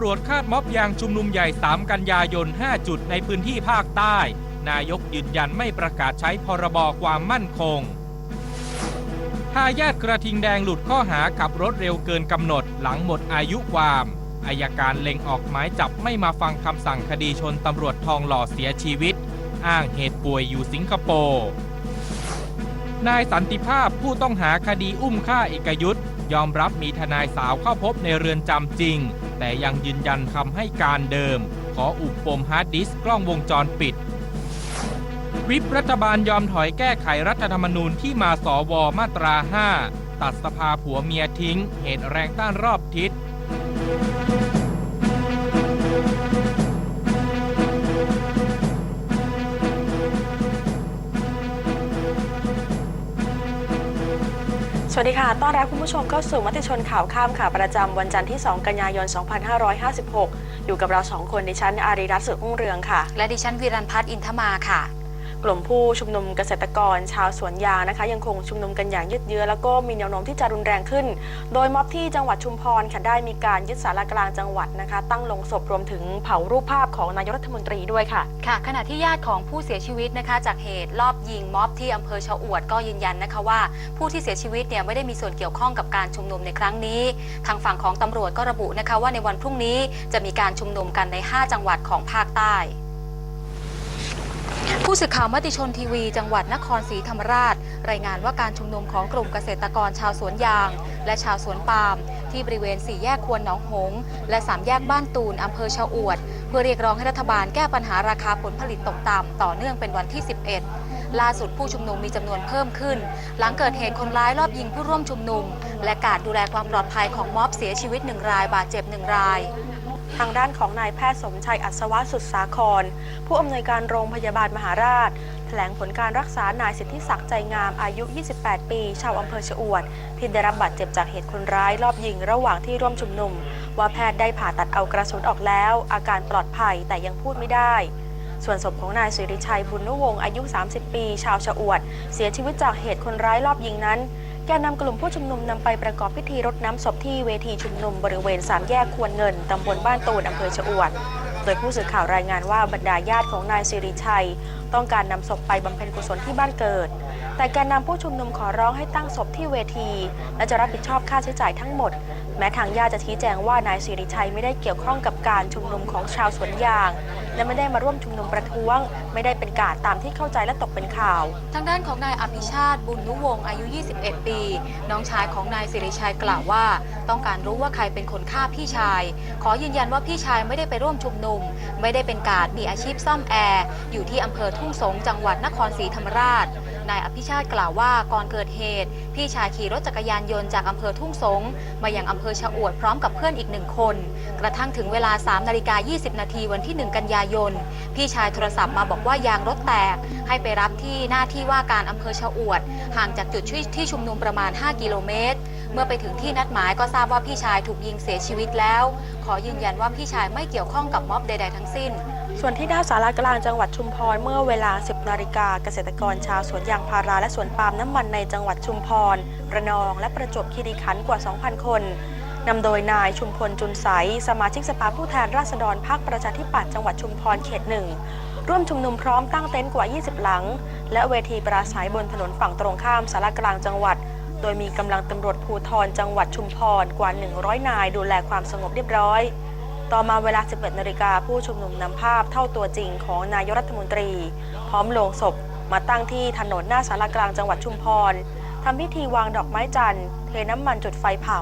ำรวจคาดม็อบยางชุมนุมใหญ่ 3 กันยายน 5 จุดในพื้นที่ภาคใต้ นายกยืนยันไม่ประกาศใช้พรบความมั่นคงทายาทกระทิงแดงหลุดข้อหาขับรถเร็วเกินกำหนดหลังหมดอายุความอายการเล็งออกหมายจับไม่มาฟังคำสั่งคดีชนตำรวจทองหล่อเสียชีวิต อ้างเหตุป่วยอยู่สิงคโปร์นายสันติภาพผู้ต้องหาคดีอุ้มฆ่าเอกยุทธยอมรับมีทนายสาวเข้าพบในเรือนจำจริง แต่ยังยืนยันคำให้การเดิม ขออุบปมฮาร์ดดิสก์กล้องวงจรปิด วิปรัฐบาลยอมถอยแก้ไขรัฐธรรมนูญที่มาสวมาตรา 5 ตัดสภาผัวเมียทิ้ง เหตุแรงต้านรอบทิศ วัสดีค่ะ ต้อนรับคุณผู้ชมเข้าสู่มติชนข่าวข้ามค่ะ ประจำวันจันทร์ที่ 2 กันยายน 2556 อยู่กับเรา 2 คน ดิฉันอารีรัตน์สุขรุ่งเรืองค่ะ และดิฉันวีรันพัฒน์อินทมาค่ะ กลุ่มผู้ชุมนุมเกษตรกรชาวสวนยางนะคะ ยังคงชุมนุมกันอย่างยืดเยื้อแล้วก็มีแนวโน้มที่จะรุนแรงขึ้น โดยม็อบที่จังหวัดชุมพรค่ะได้มีการยึดสารากลางจังหวัดนะคะ ตั้งลงศพรวมถึงเผารูปภาพของนายกรัฐมนตรีด้วยค่ะค่ะ ขณะที่ญาติของผู้เสียชีวิตนะคะ จากเหตุรอบยิงม็อบที่อำเภอชะอวดก็ยืนยันนะคะว่า ผู้ที่เสียชีวิตเนี่ยไม่ได้มีส่วนเกี่ยวข้องกับการชุมนุมในครั้งนี้ ทางฝั่งของตำรวจก็ระบุนะคะว่าในวันพรุ่งนี้จะมีการชุมนุมกันใน 5 จังหวัดของภาคใต้ ผู้สื่อข่าวมติชนทีวี จังหวัดนครศรีธรรมราช รายงานว่าการชุมนุมของกลุ่มเกษตรกรชาวสวนยาง และชาวสวนปาล์มที่บริเวณสี่แยกควนหนองหง และสามแยกบ้านตูนอำเภอชะอวด เพื่อเรียกร้องให้รัฐบาลแก้ปัญหาราคาผลผลิตตกต่ำต่อเนื่องเป็นวันที่ 11 ล่าสุดผู้ชุมนุมมีจำนวนเพิ่มขึ้น หลังเกิดเหตุคนร้ายรอบยิงผู้ร่วมชุมนุม และการดูแลความปลอดภัยของม็อบเสียชีวิตหนึ่งรายบาดเจ็บหนึ่งราย ทางด้านของนายแพทย์สมชัยอัศวะสุดสาคร ผู้อำนวยการโรงพยาบาลมหาราช แถลงผลการรักษานายสิทธิศักดิ์ใจงามอายุ 28 ปี ชาวอำเภอชะอวด ที่ได้รับบาดเจ็บจากเหตุคนร้ายรอบยิงระหว่างที่ร่วมชุมนุม ว่าแพทย์ได้ผ่าตัดเอากระสุนออกแล้ว อาการปลอดภัยแต่ยังพูดไม่ได้ส่วนศพของนายสิริชัยบุญนุวงศ์อายุ 30 ปี ชาวชะอวด เสียชีวิตจากเหตุคนร้ายรอบยิงนั้น แกนนำกลุ่มผู้ชุมนุมนำไปประกอบพิธีรดน้ำศพที่เวทีชุมนุมบริเวณสามแยกควรเงินตำบลบ้านตูนอำเภอชะอวด โดยผู้สื่อข่าวรายงานว่าบรรดาญาติของนายสิริชัย ต้องการนำศพไปบำเพ็ญกุศลที่บ้านเกิด แต่แกนนำผู้ชุมนุมขอร้องให้ตั้งศพที่เวที และจะรับผิดชอบค่าใช้จ่ายทั้งหมด แม้ทางญาติจะชี้แจงว่านายสิริชัยไม่ได้เกี่ยวข้องกับการชุมนุมของชาวสวนยาง และไม่ได้มาร่วมชุมนุมประท้วง ไม่ได้เป็นกาดตามที่เข้าใจและตกเป็นข่าว ทางด้านของนายอภิชาติบุญนุวงศ์อายุ 21 ปี น้องชายของนายสิริชัยกล่าวว่า ต้องการรู้ว่าใครเป็นคนฆ่าพี่ชาย ขอยืนยันว่าพี่ชายไม่ได้ไปร่วมชุมนุม ไม่ได้เป็นกาดมีอาชีพซ่อมแอร์อยู่ที่อำเภอทุ่งสงจังหวัดนครศรีธรรมราช นายอภิชาติกล่าวว่าก่อนเกิดเหตุ พี่ชายขี่รถจักรยานยนต์จากอำเภอทุ่งสงมายังอำเภอชะอวดพร้อมกับเพื่อนอีกหนึ่งคน กระทั่งถึงเวลา3นาฬิกา20 นาทีวันที่ 1 กันยายน พี่ชายโทรศัพท์มาบอกว่ายางรถแตก ให้ไปรับที่หน้าที่ว่าการอำเภอชะอวด ห่างจากจุดที่ชุมนุมประมาณ 5 กิโลเมตร เมื่อไปถึงที่นัดหมายก็ทราบว่าพี่ชายถูกยิงเสียชีวิตแล้ว ขอยืนยันว่าพี่ชายไม่เกี่ยวข้องกับม็อบใด ๆ ทั้งสิ้น ส่วนที่หน้าสารากลางจังหวัดชุมพรเมื่อเวลา 10นาฬิกาเกษตรกรชาวสวนยางพาราและสวนปาล์มน้ำมันในจังหวัดชุมพรระนองและประจวบคีรีขันธ์กว่า 2,000 คนนำโดยนายชุมพลจุนใส สมาชิกสภาผู้แทนราษฎรพรรคประชาธิปัตย์จังหวัดชุมพรเขตหนึ่งร่วมชุมนุมพร้อมตั้งเต็นท์กว่า 20 หลัง และเวทีปราศัยบนถนนฝั่งตรงข้ามสารากลางจังหวัด โดยมีกำลังตำรวจภูธรจังหวัดชุมพรกว่า 100 นายดูแลความสงบเรียบร้อย ต่อมาเวลา 11นาฬิกาผู้ชุมนุมนำภาพเท่าตัวจริงของนายกรัฐมนตรี พร้อมโลงศพ มาตั้งที่ถนนหน้าสารกลางจังหวัดชุมพรทำพิธีวางดอกไม้จันทร์เทน้ำมันจุดไฟเผา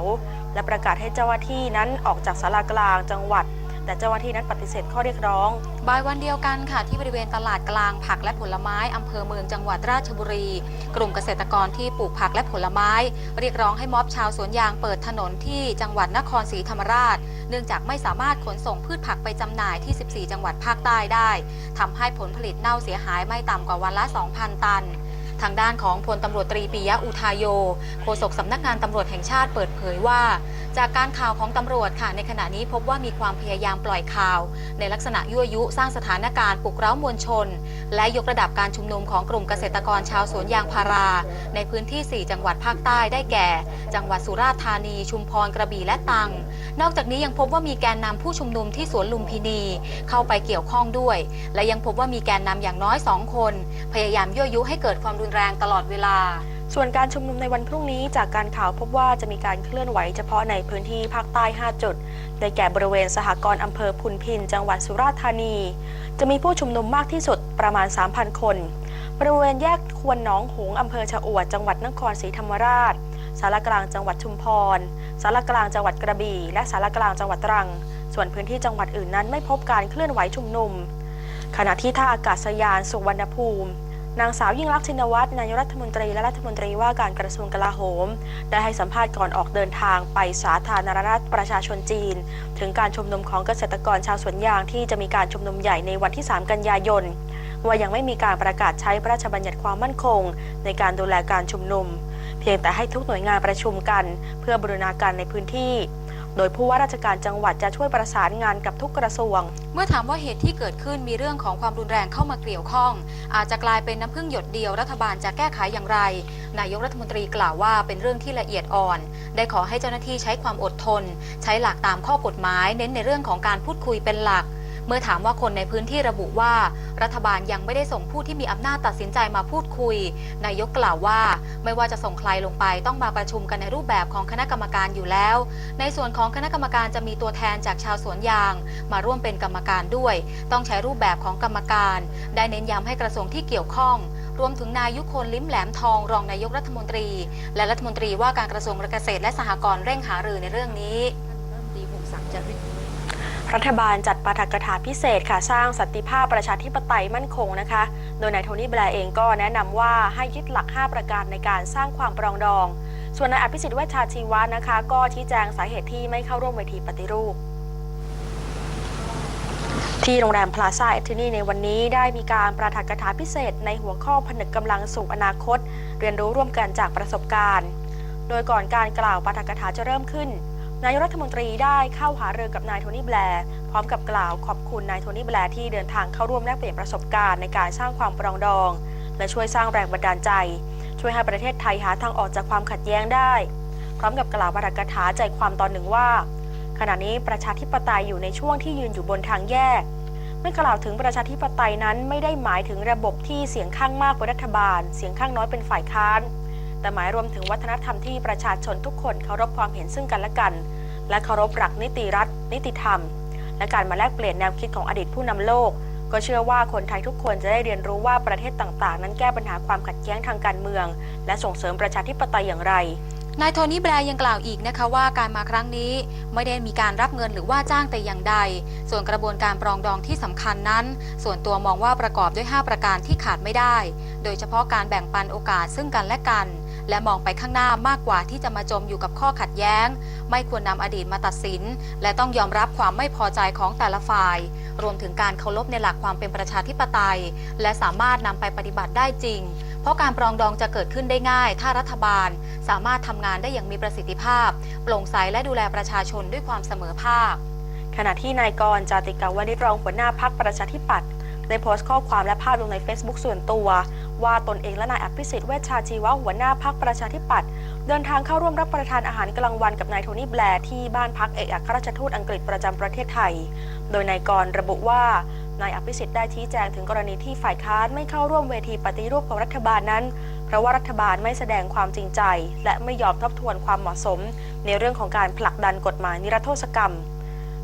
และประกาศให้เจ้าหน้าที่นั้นออกจากสารกลางจังหวัด แต่เจ้าหน้าที่นั้นปฏิเสธข้อเรียกร้อง บ่ายวันเดียวกันค่ะ ที่บริเวณตลาดกลางผักและผลไม้อำเภอเมืองจังหวัดราชบุรี กลุ่มเกษตรกรที่ปลูกผักและผลไม้ เรียกร้องให้ม็อบชาวสวนยางเปิดถนนที่จังหวัดนครศรีธรรมราช เนื่องจากไม่สามารถขนส่งพืชผักไปจำหน่ายที่ 14 จังหวัดภาคใต้ได้ ทำให้ผลผลิตเน่าเสียหายไม่ต่ำกว่าวันละ 2,000 ตันทางด้านของพลตำรวจตรีปิยะอุทายโย โฆษกสำนักงานตำรวจแห่งชาติเปิดเผยว่า จากการข่าวของตำรวจค่ะ ในขณะนี้พบว่ามีความพยายามปล่อยข่าว ในลักษณะยั่วยุสร้างสถานการณ์ปลุกเร้ามวลชน และยกระดับการชุมนุมของกลุ่มเกษตรกรชาวสวนยางพารา ในพื้นที่ 4 จังหวัดภาคใต้ได้แก่ จังหวัดสุราษฎร์ธานี ชุมพรกระบี่และตรัง นอกจากนี้ยังพบว่ามีแกนนำผู้ชุมนุมที่สวนลุมพินีเข้าไปเกี่ยวข้องด้วย และยังพบว่ามีแกนนำอย่างน้อยสองคน พยายามยั่วยุให้เกิดความรุนแรงตลอดเวลา ส่วนการชุมนุมในวันพรุ่งนี้จากการข่าวพบว่าจะมีการเคลื่อนไหวเฉพาะในพื้นที่ภาคใต้ 5 จุด ได้แก่บริเวณสหกรณ์อำเภอพุนพิน จังหวัดสุราษฎร์ธานี จะมีผู้ชุมนุมมากที่สุดประมาณ 3,000 คน บริเวณแยกควนหนองหงส์อำเภอชะอวด จังหวัดนครศรีธรรมราช สารกลางจังหวัดชุมพร สารกลางจังหวัดกระบี่ และสารกลางจังหวัดตรัง ส่วนพื้นที่จังหวัดอื่นนั้นไม่พบการเคลื่อนไหวชุมนุม ขณะที่ท่าอากาศยานสุวรรณภูมิ นางสาวยิ่งลักษณ์ชินวัตรนายกรัฐมนตรีและรัฐมนตรีว่าการกระทรวงกลาโหม ได้ให้สัมภาษณ์ก่อนออกเดินทางไปสาธารณรัฐประชาชนจีน ถึงการชุมนุมของเกษตรกรชาวสวนยางที่จะมีการชุมนุมใหญ่ในวันที่ 3 กันยายน ว่ายังไม่มีการประกาศใช้พระราชบัญญัติความมั่นคง ในการดูแลการชุมนุม เพียงแต่ให้ทุกหน่วยงานประชุมกัน เพื่อบูรณาการในพื้นที่ โดยผู้ว่าราชการจังหวัดจะช่วยประสานงานกับทุกกระทรวง เมื่อถามว่าเหตุที่เกิดขึ้นมีเรื่องของความรุนแรงเข้ามาเกี่ยวข้อง อาจจะกลายเป็นน้ำพึ่งหยดเดียวรัฐบาลจะแก้ไขอย่างไร นายกรัฐมนตรีกล่าวว่าเป็นเรื่องที่ละเอียดอ่อน ได้ขอให้เจ้าหน้าที่ใช้ความอดทน ใช้หลักตามข้อกฎหมาย เน้นในเรื่องของการพูดคุยเป็นหลัก เมื่อถามว่าคนในพื้นที่ระบุว่า รัฐบาลยังไม่ได้ส่งผู้ที่มีอำนาจตัดสินใจมาพูดคุย นายกกล่าวว่า ไม่ว่าจะส่งใครลงไปต้องมาประชุมกันในรูปแบบของคณะกรรมการอยู่แล้ว ในส่วนของคณะกรรมการจะมีตัวแทนจากชาวสวนยาง มาร่วมเป็นกรรมการด้วย ต้องใช้รูปแบบของกรรมการ ได้เน้นย้ำให้กระทรวงที่เกี่ยวข้องรวมถึงนายยุคนลิ้มแหลมทองรองนายกรัฐมนตรี และรัฐมนตรีว่าการกระทรวงเกษตรและสหกรณ์เร่งหารือในเรื่องนี้รัฐ รัฐบาลจัดปาฐกถาพิเศษค่ะสร้างสันติภาพประชาธิปไตยมั่นคงนะคะ โดยนายโทนี่แบร์เองก็แนะนำว่าให้ยึดหลัก 5 ประการในการสร้างความปรองดอง ส่วนนายอภิสิทธิ์เวชชาชีวะนะคะ ก็ชี้แจงสาเหตุที่ไม่เข้าร่วมเวทีปฏิรูปที่โรงแรมพลาซ่าเอทนี่ในวันนี้ได้มีการประทักถาพิเศษในหัวข้อผนึกกำลังสู่อนาคต เรียนรู้ร่วมกันจากประสบการณ์ โดยก่อนการกล่าวปาฐกถาจะเริ่มขึ้น นายกรัฐมนตรีได้เข้าหารือกับนายโทนี่แบร์พร้อมกับกล่าวขอบคุณนายโทนี่แบร์ที่เดินทางเข้าร่วมแลกเปลี่ยนประสบการณ์ในการสร้างความปรองดอง และช่วยสร้างแรงบันดาลใจ ช่วยให้ประเทศไทยหาทางออกจากความขัดแย้งได้ พร้อมกับกล่าวปาฐกถาใจความตอนหนึ่งว่า ขณะนี้ประชาธิปไตยอยู่ในช่วงที่ยืนอยู่บนทางแยกเมื่อกล่าวถึงประชาธิปไตยนั้นไม่ได้หมายถึงระบบที่เสียงข้างมากเป็นรัฐบาล เสียงข้างน้อยเป็นฝ่ายค้าน แต่หมายรวมถึงวัฒนธรรมที่ประชาชนทุกคนเคารพความเห็นซึ่งกันและกัน และเคารพหลักนิติรัฐ นิติธรรม และการมาแลกเปลี่ยนแนวคิดของอดีตผู้นำโลก ก็เชื่อว่าคนไทยทุกคนจะได้เรียนรู้ว่าประเทศต่างๆ นั้นแก้ปัญหาความขัดแย้งทางการเมือง และส่งเสริมประชาธิปไตยอย่างไรนายโทนี่แบร์ยังกล่าวอีกนะคะว่าการมาครั้งนี้ไม่ได้มีการรับเงินหรือว่าจ้างแต่อย่างใด ส่วนกระบวนการปรองดองที่สำคัญนั้น ส่วนตัวมองว่าประกอบด้วย 5 ประการที่ขาดไม่ได้ โดยเฉพาะการแบ่งปันโอกาสซึ่งกันและกัน และมองไปข้างหน้ามากกว่าที่จะมาจมอยู่กับข้อขัดแย้ง ไม่ควรนำอดีตมาตัดสิน และต้องยอมรับความไม่พอใจของแต่ละฝ่าย รวมถึงการเคารพในหลักความเป็นประชาธิปไตย และสามารถนำไปปฏิบัติได้จริง เพราะการปรองดองจะเกิดขึ้นได้ง่าย ถ้ารัฐบาล สามารถทำงานได้อย่างมีประสิทธิภาพ โปร่งใสและดูแลประชาชนด้วยความเสมอภาค ขณะที่นายกรจาติกาวนิชรองหัวหน้าพักประชาธิปัตย์ได้โพสต์ข้อความและภาพลงใน Facebook ส่วนตัว ว่าตนเองและนายอภิสิทธิ์เวชชาชีวะหัวหน้าพักประชาธิปัตย์เดินทางเข้าร่วมรับประทานอาหารกลางวันกับนายโทนี่แบร์ที่บ้านพักเอกอัครราชทูตอังกฤษประจำประเทศไทย โดยนายกรระบุว่านายอภิสิทธิ์ได้ชี้แจงถึงกรณีที่ฝ่ายค้านไม่เข้าร่วมเวทีปฏิรูปของรัฐบาลนั้น เพราะว่ารัฐบาลไม่แสดงความจริงใจ และไม่ยอมทบทวนความเหมาะสม ในเรื่องของการผลักดันกฎหมายนิรโทษกรรม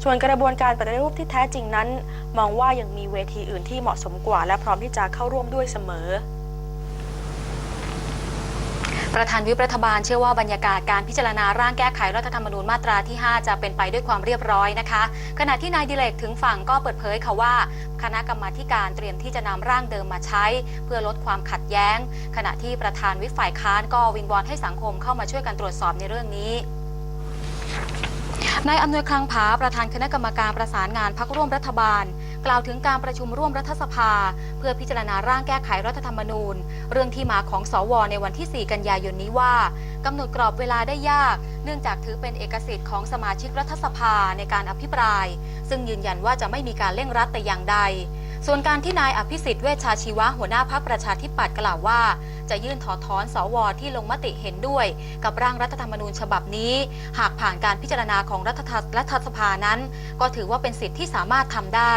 ส่วนกระบวนการปฏิรูปที่แท้จริงนั้น มองว่ายังมีเวทีอื่นที่เหมาะสมกว่า และพร้อมที่จะเข้าร่วมด้วยเสมอ ประธานวิปรัฐบาลเชื่อว่าบรรยากาศการพิจารณาร่างแก้ไขรัฐธรรมนูญมาตราที่ 5 จะเป็นไปด้วยความเรียบร้อยนะคะ ขณะที่นายดิเลกถึงฝั่งก็เปิดเผยค่ะว่า คณะกรรมาการเตรียมที่จะนำร่างเดิมมาใช้ เพื่อลดความขัดแย้ง ขณะที่ประธานวิปฝ่ายค้านก็วิงวอนให้สังคมเข้ามาช่วยกันตรวจสอบในเรื่องนี้ นายอำนวยคลังผาประธานคณะกรรมการประสานงานพักร่วมรัฐบาล กล่าวถึงการประชุมร่วมรัฐสภา เพื่อพิจารณาร่างแก้ไขรัฐธรรมนูญ เรื่องที่มาของสวในวันที่ 4 กันยายนนี้ว่ากำหนดกรอบเวลาได้ยาก เนื่องจากถือเป็นเอกสิทธิ์ของสมาชิกรัฐสภาในการอภิปราย ซึ่งยืนยันว่าจะไม่มีการเร่งรัดแต่อย่างใด ส่วนการที่นายอภิสิทธิ์เวชชาชีวะหัวหน้าพักประชาธิปัตย์กล่าวว่า จะยื่นถอดถอนสวที่ลงมติเห็นด้วย กับร่างรัฐธรรมนูญฉบับนี้ หากผ่านการพิจารณาของรัฐธรรัฐสภานั้น ก็ถือว่าเป็นสิทธิ์ที่สามารถทำได้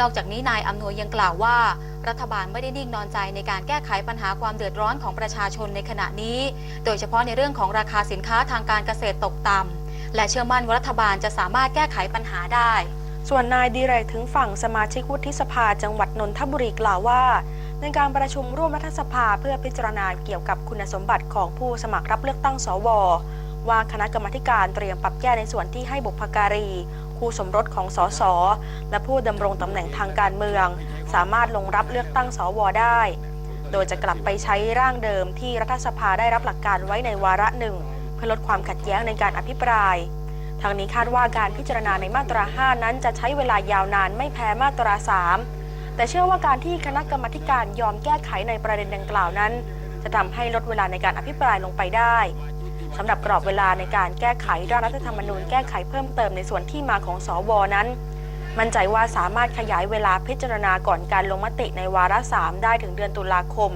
นอกจากนี้นายอำนวยยังกล่าวว่า รัฐบาลไม่ได้นิ่งนอนใจในการแก้ไขปัญหาความเดือดร้อนของประชาชนในขณะนี้ โดยเฉพาะในเรื่องของราคาสินค้าทางการเกษตรตกต่ำและเชื่อมั่นว่ารัฐบาลจะสามารถแก้ไขปัญหาได้ ส่วนนายดีเรกถึงฝั่งสมาชิกวุฒิสภาจังหวัดนนทบุรีกล่าวว่า ในการประชุมร่วมรัฐสภาเพื่อพิจารณาเกี่ยวกับคุณสมบัติของผู้สมัครรับเลือกตั้งสวว่าคณะกรรมการเตรียมปรับแก้ในส่วนที่ให้บุพการี คู่สมรสของสสและผู้ดำรงตำแหน่งทางการเมือง สามารถลงรับเลือกตั้งสวได้ โดยจะกลับไปใช้ร่างเดิมที่รัฐสภาได้รับหลักการไว้ในวาระหนึ่ง เพื่อลดความขัดแย้งในการอภิปราย ทางนี้คาดว่าการพิจารณาในมาตรา 5 นั้นจะใช้เวลายาวนานไม่แพ้มาตรา 3 แต่เชื่อว่าการที่คณะกรรมาการยอมแก้ไขในประเด็นดังกล่าวนั้น จะทำให้ลดเวลาในการอภิปรายลงไปได้สำหรับกรอบเวลาในการแก้ไขร่างรัฐธรรมนูญแก้ไขเพิ่มเติมในส่วนที่มาของสวนั้น มั่นใจว่าสามารถขยายเวลาพิจารณาก่อนการลงมติในวาระ 3 ได้ถึงเดือนตุลาคม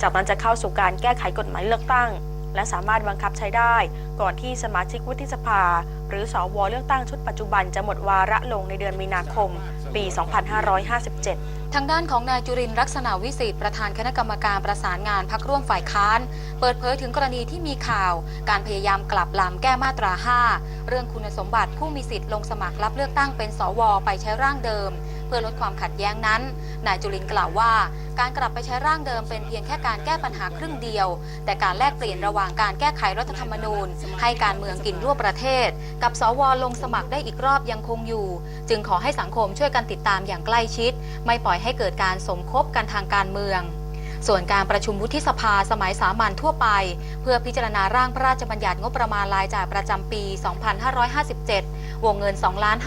จากนั้นจะเข้าสู่การแก้ไขกฎหมายเลือกตั้ง และสามารถบังคับใช้ได้ ก่อนที่สมาชิกวุฒิสภา หรือสวเลือกตั้งชุดปัจจุบันจะหมดวาระลงในเดือนมีนาคม ปี 2557ทางด้านของนายจุรินทร์ลักษณะวิสิทธิ์ประธานคณะกรรมการประสานงานพักร่วมฝ่ายค้าน เปิดเผยถึงกรณีที่มีข่าว การพยายามกลับลามแก้มาตรา 5 เรื่องคุณสมบัติผู้มีสิทธิ์ลงสมัครรับเลือกตั้งเป็นสว ไปใช้ร่างเดิม พื่อลดความขัดแย้งนั้น นายจุลินกล่าวว่า การกลับไปใช้ร่างเดิมเป็นเพียงแค่การแก้ปัญหาครึ่งเดียว แต่การแลกเปลี่ยนระหว่างการแก้ไขรัฐธรรมนูญ ให้การเมืองกินรั่วประเทศ กับสวลงสมัครได้อีกรอบยังคงอยู่ จึงขอให้สังคมช่วยกันติดตามอย่างใกล้ชิด ไม่ปล่อยให้เกิดการสมคบกันทางการเมือง ส่วนการประชุมวุฒิสภาสมัยสามัญทั่วไป เพื่อพิจารณาร่างพระราชบัญญัติงบประมาณรายจ่ายประจำปี 2557 วงเงิน 2 5 2 5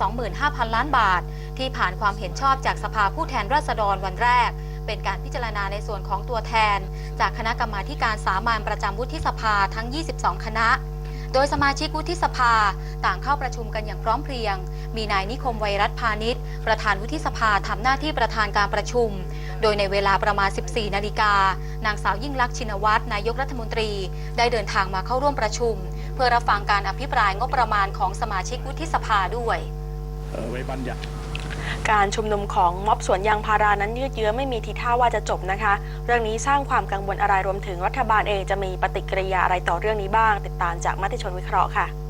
0 0 0 ล้านบาท ที่ผ่านความเห็นชอบจากสภาผู้แทนราษฎรวันแรก เป็นการพิจารณาในส่วนของตัวแทน จากคณะกรรมาการสามัญประจำวุฒิสภาทั้ง 22 คณะโดยสมาชิกวุฒิสภาต่างเข้าประชุมกันอย่างพร้อมเพรียง มีนายนิคมไวรัสพาณิชย์ ประธานวุฒิสภาทำหน้าที่ประธานการประชุม โดยในเวลาประมาณ 14 นาฬิกา นางสาวยิ่งลักษณ์ชินวัตรนายกรัฐมนตรี ได้เดินทางมาเข้าร่วมประชุม เพื่อรับฟังการอภิปรายงบประมาณของสมาชิกวุฒิสภาด้วยเออไว้บัญญัติการชุมนุมของม็อบสวนยางพารานั้นยืดเยื้อไม่มีทีท่าว่าจะจบนะคะ เรื่องนี้สร้างความกังวลอะไรรวมถึงรัฐบาลเองจะมีปฏิกิริยาอะไรต่อเรื่องนี้บ้าง ติดตามจากมติชนวิเคราะห์ค่ะ